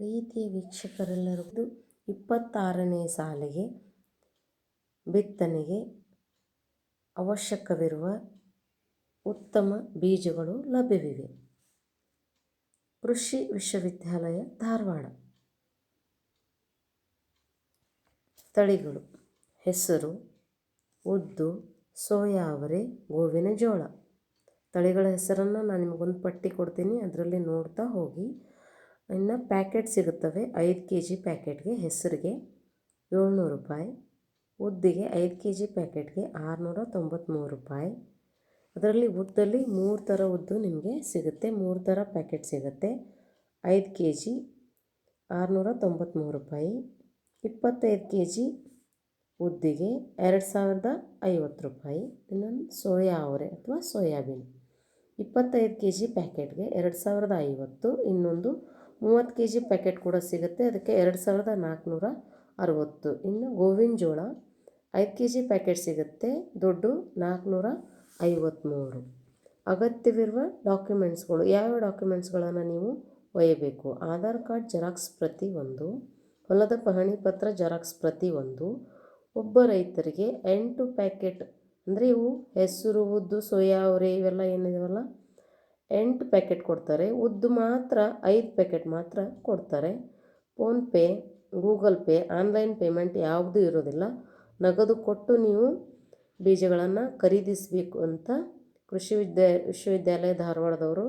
ಪ್ರೀತಿಯ ವೀಕ್ಷಕರೆಲ್ಲರಿಗೂ ಇಪ್ಪತ್ತಾರನೇ ಸಾಲಿಗೆ ಬಿತ್ತನೆಗೆ ಅವಶ್ಯಕವಿರುವ ಉತ್ತಮ ಬೀಜಗಳು ಲಭ್ಯವಿವೆ. ಕೃಷಿ ವಿಶ್ವವಿದ್ಯಾಲಯ ಧಾರವಾಡ. ತಳಿಗಳು, ಹೆಸರು, ಉದ್ದು ಸೋಯಾವರೆ ಗೋವಿನ ಜೋಳ. ತಳಿಗಳ ಹೆಸರನ್ನು ನಾನು ನಿಮಗೊಂದು ಪಟ್ಟಿ ಕೊಡ್ತೀನಿ, ಅದರಲ್ಲಿ ನೋಡ್ತಾ ಹೋಗಿ. ಇನ್ನು ಪ್ಯಾಕೆಟ್ ಸಿಗುತ್ತವೆ. ಐದು ಕೆ ಜಿ ಪ್ಯಾಕೆಟ್ಗೆ ಹೆಸರಿಗೆ ಏಳ್ನೂರು ರೂಪಾಯಿ. ಉದ್ದಿಗೆ ಐದು ಕೆ ಜಿ ಪ್ಯಾಕೆಟ್ಗೆ ಆರುನೂರ ತೊಂಬತ್ತ್ಮೂರು ರೂಪಾಯಿ. ಅದರಲ್ಲಿ ಉದ್ದಲ್ಲಿ ಮೂರು ಥರ ಉದ್ದು ನಿಮಗೆ ಸಿಗುತ್ತೆ. ಮೂರು ಥರ ಪ್ಯಾಕೆಟ್ ಸಿಗುತ್ತೆ. ಐದು ಕೆ ಜಿ ಆರುನೂರ ತೊಂಬತ್ತ್ಮೂರು ರೂಪಾಯಿ. ಇಪ್ಪತ್ತೈದು ಕೆ ಜಿ ಉದ್ದಿಗೆ ಎರಡು ಸಾವಿರದ ಐವತ್ತು ರೂಪಾಯಿ. ಇನ್ನೊಂದು ಸೋಯಾ ಅವರೆ ಅಥವಾ ಸೋಯಾಬೀನ್. ಇಪ್ಪತ್ತೈದು ಕೆ ಜಿ ಪ್ಯಾಕೆಟ್ಗೆ ಎರಡು ಸಾವಿರದ ಐವತ್ತು. ಇನ್ನೊಂದು ಮೂವತ್ತು ಕೆ ಜಿ ಪ್ಯಾಕೆಟ್ ಕೂಡ ಸಿಗುತ್ತೆ. ಅದಕ್ಕೆ ಎರಡು ಸಾವಿರದ ನಾಲ್ಕುನೂರ ಅರುವತ್ತು. ಇನ್ನು ಗೋವಿನ ಜೋಳ, ಐದು ಕೆ ಜಿ ಪ್ಯಾಕೆಟ್ ಸಿಗುತ್ತೆ. ದುಡ್ಡು ನಾಲ್ಕುನೂರ ಐವತ್ತ್ಮೂರು ಅಗತ್ಯವಿರುವ ಡಾಕ್ಯುಮೆಂಟ್ಸ್ಗಳು, ಯಾವ್ಯಾವ ಡಾಕ್ಯುಮೆಂಟ್ಸ್ಗಳನ್ನು ನೀವು ಒಯ್ಯಬೇಕು? ಆಧಾರ್ ಕಾರ್ಡ್, ಜೆರಾಕ್ಸ್ ಪ್ರತಿ ಒಂದು, ಹೊಲದ ಪಹಣಿ ಪತ್ರ, ಜೆರಾಕ್ಸ್ ಪ್ರತಿ ಒಂದು. ಒಬ್ಬ ರೈತರಿಗೆ ಎಂಟು ಪ್ಯಾಕೆಟ್, ಅಂದರೆ ಇವು ಹೆಸರು, ಉದ್ದು, ಸೋಯಾ, ಅವರೆ, ಇವೆಲ್ಲ ಏನಿದಾವಲ್ಲ ಎಂಟು ಪ್ಯಾಕೆಟ್ ಕೊಡ್ತಾರೆ. ಉದ್ದು ಮಾತ್ರ ಐದು ಪ್ಯಾಕೆಟ್ ಮಾತ್ರ ಕೊಡ್ತಾರೆ. PhonePe Google Pay, online payment ಯಾವುದೂ ಇರೋದಿಲ್ಲ. ನಗದು ಕೊಟ್ಟು ನೀವು ಬೀಜಗಳನ್ನು ಖರೀದಿಸಬೇಕು ಅಂತ ಕೃಷಿ ವಿದ್ಯಾ, ವಿಶ್ವವಿದ್ಯಾಲಯ ಧಾರವಾಡದವರು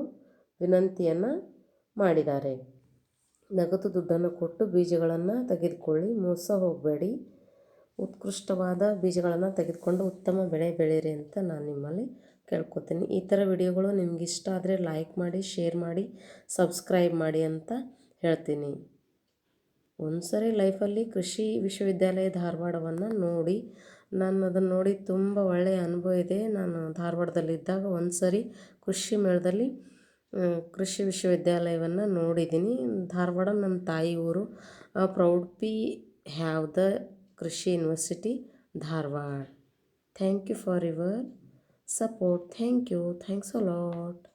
ವಿನಂತಿಯನ್ನು ಮಾಡಿದ್ದಾರೆ. ನಗದು ದುಡ್ಡನ್ನು ಕೊಟ್ಟು ಬೀಜಗಳನ್ನು ತೆಗೆದುಕೊಳ್ಳಿ. ಮೋಸ ಹೋಗಬೇಡಿ. ಉತ್ಕೃಷ್ಟವಾದ ಬೀಜಗಳನ್ನು ತೆಗೆದುಕೊಂಡು ಉತ್ತಮ ಬೆಳೆ ಬೆಳೆಯಿರಿ ಅಂತ ನಾನು ನಿಮ್ಮಲ್ಲಿ ಕೇಳ್ಕೊತೀನಿ. ಈ ಥರ ವಿಡಿಯೋಗಳು ನಿಮ್ಗೆ ಇಷ್ಟ ಆದರೆ ಲೈಕ್ ಮಾಡಿ ಶೇರ್ ಮಾಡಿ ಸಬ್ಸ್ಕ್ರೈಬ್ ಮಾಡಿ ಅಂತ ಹೇಳ್ತೀನಿ. ಒಂದು ಸರಿ ಲೈಫಲ್ಲಿ ಕೃಷಿ ವಿಶ್ವವಿದ್ಯಾಲಯ ಧಾರವಾಡವನ್ನು ನೋಡಿ ನಾನು ಅದನ್ನು ನೋಡಿ ತುಂಬ ಒಳ್ಳೆಯ ಅನುಭವ ಇದೆ. ನಾನು ಧಾರವಾಡದಲ್ಲಿದ್ದಾಗ ಒಂದು ಸರಿ ಕೃಷಿ ಮೇಳದಲ್ಲಿ ಕೃಷಿ ವಿಶ್ವವಿದ್ಯಾಲಯವನ್ನು ನೋಡಿದ್ದೀನಿ. ಧಾರವಾಡ ನನ್ನ ತಾಯಿ ಊರು proud P have the Krishi university Dharwad. Thank you for your support. Thank you. Thanks a lot.